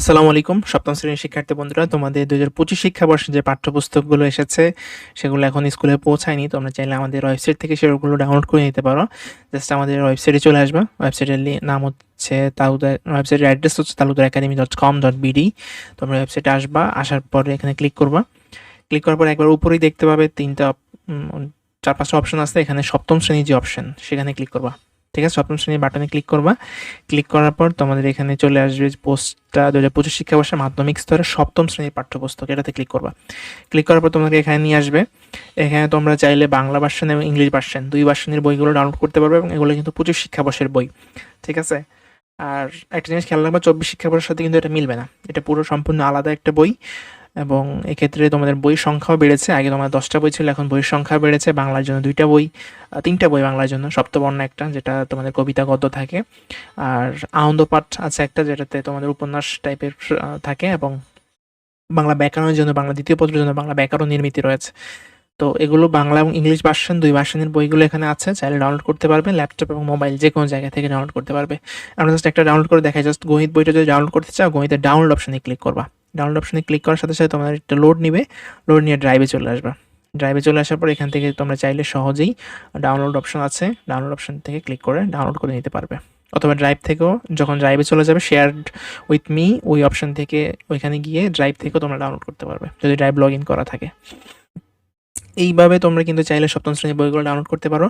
আসসালামু আলাইকুম। সপ্তম শ্রেণির শিক্ষার্থী বন্ধুরা, তোমাদের দুই হাজার পঁচিশ শিক্ষাবর্ষে যে পাঠ্যপুস্তকগুলো এসেছে, সেগুলো এখন স্কুলে পৌঁছায়নি তোমরা চাইলে আমাদের ওয়েবসাইট থেকে সেগুলো ডাউনলোড করে নিতে পারো। জাস্ট আমাদের ওয়েবসাইটে চলে আসবা। ওয়েবসাইটের নাম হচ্ছে তালুদার ওয়েবসাইটের অ্যাড্রেস হচ্ছে তালুদার academy dot com dot BD তোমরা ওয়েবসাইটে আসবা, আসার পরে এখানে ক্লিক করবা। ক্লিক করার পর একবার উপরেই দেখতে পাবে তিনটা চার পাঁচটা অপশন আছে। এখানে সপ্তম শ্রেণির যে অপশন, সেখানে ক্লিক করবা। ঠিক আছে, সপ্তম শ্রেণির বাটনে ক্লিক করবা। ক্লিক করার পর তোমাদের এখানে চলে আসবে পোস্টটা দু হাজার পঁচিশ শিক্ষাবর্ষে মাধ্যমিক স্তরে সপ্তম শ্রেণির পাঠ্যপুস্তক, এটাতে ক্লিক করবা। ক্লিক করার পর তোমাকে এখানে নিয়ে আসবে। এখানে তোমরা চাইলে বাংলা ভার্সন এবং ইংলিশ ভার্সন দুই ভার্সনের বইগুলো ডাউনলোড করতে পারবে এবং এগুলো কিন্তু পঁচিশ শিক্ষাবর্ষের বই, ঠিক আছে? আর একটা জিনিস খেয়াল রাখবা, চব্বিশ শিক্ষাবর্ষের সাথে কিন্তু এটা মিলবে না। এটা পুরো সম্পূর্ণ আলাদা একটা বই। এবং এক্ষেত্রে তোমাদের বইয়ের সংখ্যাও বেড়েছে। আগে তোমার দশটা বই ছিল, এখন বইয়ের সংখ্যা বেড়েছে। বাংলার জন্য দুইটা বই তিনটা বই বাংলার জন্য, সপ্তবর্ণ একটা, যেটা তোমাদের কবিতা গদ্য থাকে। আর আনন্দ পাঠ আছে একটা, যেটাতে তোমাদের উপন্যাস টাইপের থাকে এবং বাংলা ব্যাকরণের জন্য, বাংলা দ্বিতীয় পত্রের জন্য বাংলা ব্যাকরণ নির্মিতি রয়েছে। তো এগুলো বাংলা এবং ইংলিশ ভার্সন, দুই ভার্সনের বইগুলো এখানে আছে। চাইলে ডাউনলোড করতে পারবে ল্যাপটপ এবং মোবাইল যে কোনো জায়গা থেকে ডাউনলোড করতে পারবে। আমরা জাস্ট একটা ডাউনলোড করে দেখাই। জাস্ট গণিত বইটা যদি ডাউনলোড করতে চাও, গণিতের ডাউনলোড অপশনে ক্লিক করবা। ডাউনলোড অপশনে ক্লিক করার সাথে সাথে তোমাদের একটা লোড নিবে। লোড নিয়ে ড্রাইভে চলে আসবে। ড্রাইভে চলে আসার পর এখান থেকে তোমরা চাইলে সহজেই ডাউনলোড অপশন আছে। ডাউনলোড অপশন থেকে ক্লিক করে ডাউনলোড করে নিতে পারবে। অথবা ড্রাইভ থেকেও যখন ড্রাইভে চলে যাবে শেয়ারড উইথ মি ওই অপশন থেকে ওইখানে গিয়ে ড্রাইভ থেকেও তোমরা ডাউনলোড করতে পারবে, যদি ড্রাইভ লগ ইন করা থাকে। এইভাবে তোমরা কিন্তু চাইলে সপ্তম শ্রেণির বইগুলো ডাউনলোড করতে পারো।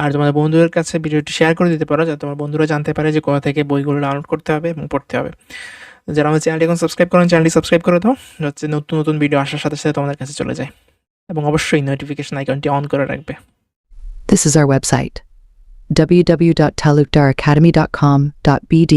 আর তোমাদের বন্ধুদের কাছে ভিডিওটি শেয়ার করে দিতে পারো, যাতে তোমার বন্ধুরা জানতে পারে যে কোথা থেকে বইগুলো ডাউনলোড করতে হবে এবং পড়তে হবে। যারা আমার চ্যানেলটি এখন সাবস্ক্রাইব করেন, চ্যানেলটি সাবস্ক্রাইব করে দাও হচ্ছে নতুন নতুন ভিডিও আসার সাথে সাথে তোমাদের কাছে চলে যায়। এবং অবশ্যই নোটিফিকেশন আইকনটি অন করে রাখবে। This is our website, www.talukdaracademy.com.bd